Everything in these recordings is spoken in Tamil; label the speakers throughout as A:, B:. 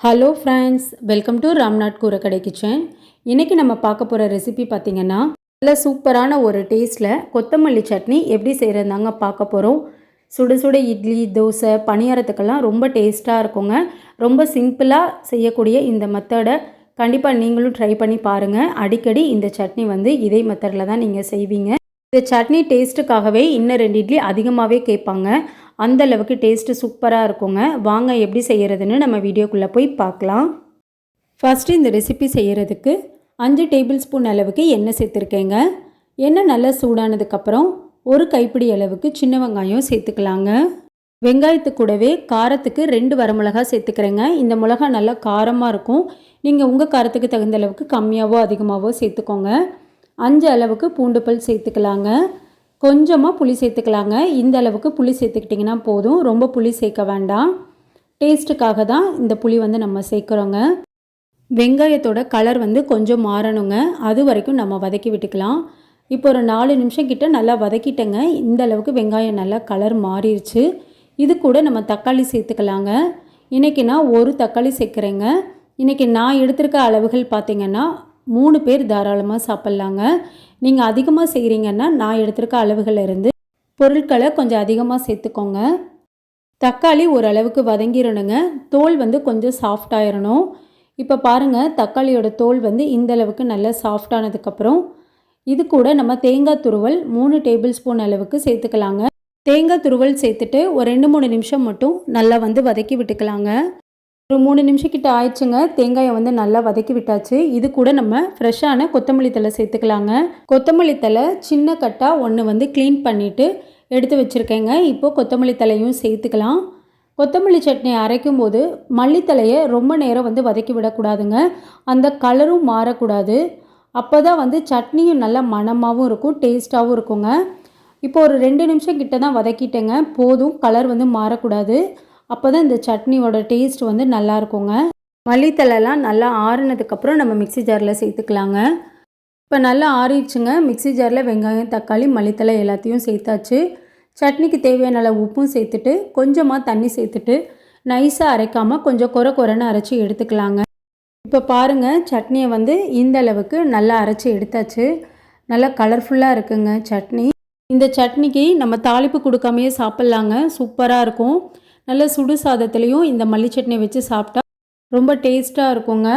A: Hello friends welcome to Ramnath கூரக்கடை kitchen இன்றைக்கி நம்ம பார்க்க போகிற ரெசிபி பார்த்திங்கன்னா நல்ல சூப்பரான ஒரு டேஸ்ட்டில் கொத்தமல்லி சட்னி எப்படி செய்கிறதாங்க பார்க்க போகிறோம் சுட சுட இட்லி தோசை பணியாரத்துக்கெல்லாம் ரொம்ப டேஸ்ட்டாக இருக்குங்க. ரொம்ப சிம்பிளாக செய்யக்கூடிய இந்த மெத்தடை கண்டிப்பாக நீங்களும் ட்ரை பண்ணி பாருங்கள் அடிக்கடி இந்த சட்னி வந்து இதே மெத்தடில் தான் நீங்கள் செய்வீங்க. இந்த சட்னி டேஸ்ட்டுக்காகவே இன்னும் ரெண்டு இட்லி அதிகமாகவே கேட்பாங்க. அந்த அளவுக்கு டேஸ்ட்டு சூப்பராக இருக்குங்க. வாங்க எப்படி செய்கிறதுன்னு நம்ம வீடியோக்குள்ளே போய் பார்க்கலாம். ஃபஸ்ட்டு இந்த ரெசிபி செய்கிறதுக்கு அஞ்சு டேபிள் ஸ்பூன் அளவுக்கு எண்ணெய் சேர்த்துருக்கேங்க. எண்ணெய் நல்லா சூடானதுக்கப்புறம் ஒரு கைப்பிடி அளவுக்கு சின்ன வெங்காயம் சேர்த்துக்கலாங்க. வெங்காயத்து கூடவே காரத்துக்கு ரெண்டு வரமிளகா சேர்த்துக்கிறேங்க. இந்த மிளகா நல்லா காரமாக இருக்கும். நீங்கள் உங்கள் காரத்துக்கு தகுந்த அளவுக்கு கம்மியாகவோ அதிகமாகவோ சேர்த்துக்கோங்க. அஞ்சு அளவுக்கு பூண்டு பல் சேர்த்துக்கலாங்க. கொஞ்சமாக புளி சேர்த்துக்கலாங்க. இந்த அளவுக்கு புளி சேர்த்துக்கிட்டிங்கன்னா போதும். ரொம்ப புளி சேர்க்க வேண்டாம். டேஸ்ட்டுக்காக தான் இந்த புளி வந்து நம்ம சேர்க்குறோங்க. வெங்காயத்தோட கலர் வந்து கொஞ்சம் மாறணுங்க. அது வரைக்கும் நம்ம வதக்கி விட்டுக்கலாம். இப்போ ஒரு நாலு நிமிஷம் கிட்ட நல்லா வதக்கிட்டேங்க. இந்த அளவுக்கு வெங்காயம் நல்லா கலர் மாறிடுச்சு இது கூட நம்ம தக்காளி சேர்த்துக்கலாங்க. இன்றைக்கி நான் ஒரு தக்காளி சேர்க்குறேங்க. இன்றைக்கி நான் எடுத்திருக்க அளவுகள் பார்த்திங்கன்னா மூணு பேர் தாராளமாக சாப்பிட்லாங்க. நீங்கள் அதிகமாக செய்கிறீங்கன்னா நான் எடுத்திருக்க அளவுகள் இருந்து பொருட்களை கொஞ்சம் அதிகமாக சேர்த்துக்கோங்க. தக்காளி ஓரளவுக்கு வதங்கிடணுங்க தோல் வந்து கொஞ்சம் சாஃப்டாயிடணும் இப்போ பாருங்கள் தக்காளியோட தோல் வந்து இந்த அளவுக்கு நல்லா சாஃப்டானதுக்கப்புறம் இது கூட நம்ம தேங்காய் துருவல் மூணு டேபிள் ஸ்பூன் அளவுக்கு சேர்த்துக்கலாங்க. தேங்காய் துருவல் சேர்த்துட்டு ஒரு ரெண்டு மூணு நிமிஷம் மட்டும் நல்லா வந்து வதக்கி விட்டுக்கலாங்க. ஒரு மூணு நிமிஷம் கிட்ட ஆயிடுச்சுங்க. தேங்காயை வந்து நல்லா வதக்கி விட்டாச்சு. இது கூட நம்ம ஃப்ரெஷ்ஷான கொத்தமல்லி தலை சேர்த்துக்கலாங்க. கொத்தமல்லி தலை சின்ன கட்டாக ஒன்று வந்து க்ளீன் பண்ணிவிட்டு எடுத்து வச்சுருக்கேங்க. இப்போது கொத்தமல்லி தலையும் சேர்த்துக்கலாம். கொத்தமல்லி சட்னி அரைக்கும் போது மல்லித்தலையை ரொம்ப நேரம் வந்து வதக்கி விடக்கூடாதுங்க. அந்த கலரும் மாறக்கூடாது. அப்போ தான் வந்து சட்னியும் நல்லா மணமாகவும் இருக்கும் டேஸ்ட்டாகவும் இருக்குங்க. இப்போ ஒரு ரெண்டு நிமிஷம் கிட்ட தான் வதக்கிட்டேங்க. போதும் கலர் வந்து மாறக்கூடாது. அப்போ தான் இந்த சட்னியோட டேஸ்ட் வந்து நல்லா இருக்குங்க. மல்லித்தலைலாம் நல்லா ஆறுனதுக்கப்புறம் நம்ம மிக்சி ஜாரில் சேர்த்துக்கலாங்க. இப்போ நல்லா ஆறிடுச்சுங்க. மிக்சி ஜாரில் வெங்காயம் தக்காளி மல்லித்தலை எல்லாத்தையும் சேர்த்தாச்சு. சட்னிக்கு தேவையான அளவு உப்பும் சேர்த்துட்டு கொஞ்சமாக தண்ணி சேர்த்துட்டு நைஸாக அரைக்காமல் கொஞ்சம் குறை குறைன்னு அரைச்சி எடுத்துக்கலாங்க. இப்போ பாருங்கள் சட்னியை வந்து இந்த அளவுக்கு நல்லா அரைச்சி எடுத்தாச்சு. நல்லா கலர்ஃபுல்லாக இருக்குங்க சட்னி. இந்த சட்னிக்கு நம்ம தாளிப்பு கொடுக்காமையே சாப்பிட்லாங்க. சூப்பராக இருக்கும். நல்ல சுடு சாதத்துலேயும் இந்த மல்லி சட்னி வச்சு சாப்பிட்டா ரொம்ப டேஸ்ட்டாக இருக்குங்க.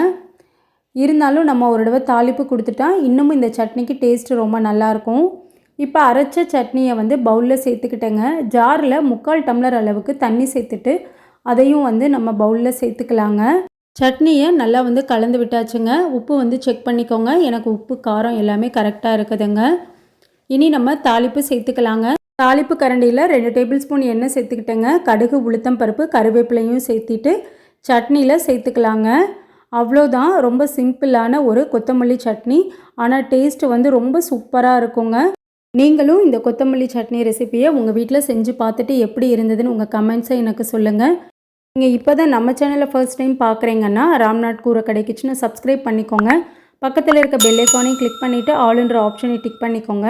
A: இருந்தாலும் நம்ம ஒரு தடவை தாளிப்பு கொடுத்துட்டா இன்னமும் இந்த சட்னிக்கு டேஸ்ட்டு ரொம்ப நல்லாயிருக்கும் இப்போ அரைச்ச சட்னியை வந்து பவுலில் சேர்த்துக்கிட்டேங்க. ஜாரில் முக்கால் டம்ளர் அளவுக்கு தண்ணி சேர்த்துட்டு அதையும் வந்து நம்ம பவுலில் சேர்த்துக்கலாங்க. சட்னியை நல்லா வந்து கலந்து விட்டாச்சுங்க. உப்பு வந்து செக் பண்ணிக்கோங்க. எனக்கு உப்பு காரம் எல்லாமே கரெக்டாக இருக்குதுங்க. இனி நம்ம தாளிப்பு சேர்த்துக்கலாங்க. தாளிப்பு கரண்டியில் ரெண்டு டேபிள் ஸ்பூன் எண்ணெய் சேர்த்துக்கிட்டேங்க. கடுகு உளுத்தம் பருப்பு கருவேப்பிலையும் சேர்த்திட்டு சட்னியில் சேர்த்துக்கலாங்க. அவ்வளோதான் ரொம்ப சிம்பிளான ஒரு கொத்தமல்லி சட்னி. ஆனால் டேஸ்ட் வந்து ரொம்ப சூப்பராக இருக்குங்க. நீங்களும் இந்த கொத்தமல்லி சட்னி ரெசிப்பியை உங்கள் வீட்டில் செஞ்சு பார்த்துட்டு எப்படி இருந்ததுன்னு உங்கள் கமெண்ட்ஸை எனக்கு சொல்லுங்கள் நீங்கள் இப்போ தான் நம்ம சேனலில் ஃபர்ஸ்ட் டைம் பார்க்குறீங்கன்னா ராம்நாத் கூரை கடை கிச்சனை சப்ஸ்கிரைப் பண்ணிக்கோங்க. பக்கத்தில் இருக்க பெல்லைக்கானையும் கிளிக் பண்ணிவிட்டு ஆளுன்ற ஆப்ஷனை டிக் பண்ணிக்கோங்க.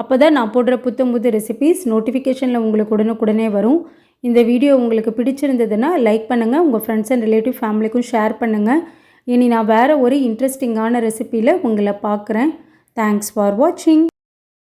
A: அப்போ தான் நான் போடுற புத்தம் புது ரெசிபீஸ் நோட்டிஃபிகேஷனில் உங்களுக்கு உடனுக்குடனே வரும். இந்த வீடியோ உங்களுக்கு பிடிச்சிருந்ததுன்னா லைக் பண்ணுங்கள் உங்கள் ஃப்ரெண்ட்ஸ் அண்ட் ரிலேட்டிவ் ஃபேமிலிக்கும் ஷேர் பண்ணுங்கள் இனி நான் வேறு ஒரு இன்ட்ரெஸ்டிங்கான ரெசிப்பியில் உங்களை பார்க்குறேன். தேங்க்ஸ் ஃபார் வாட்சிங்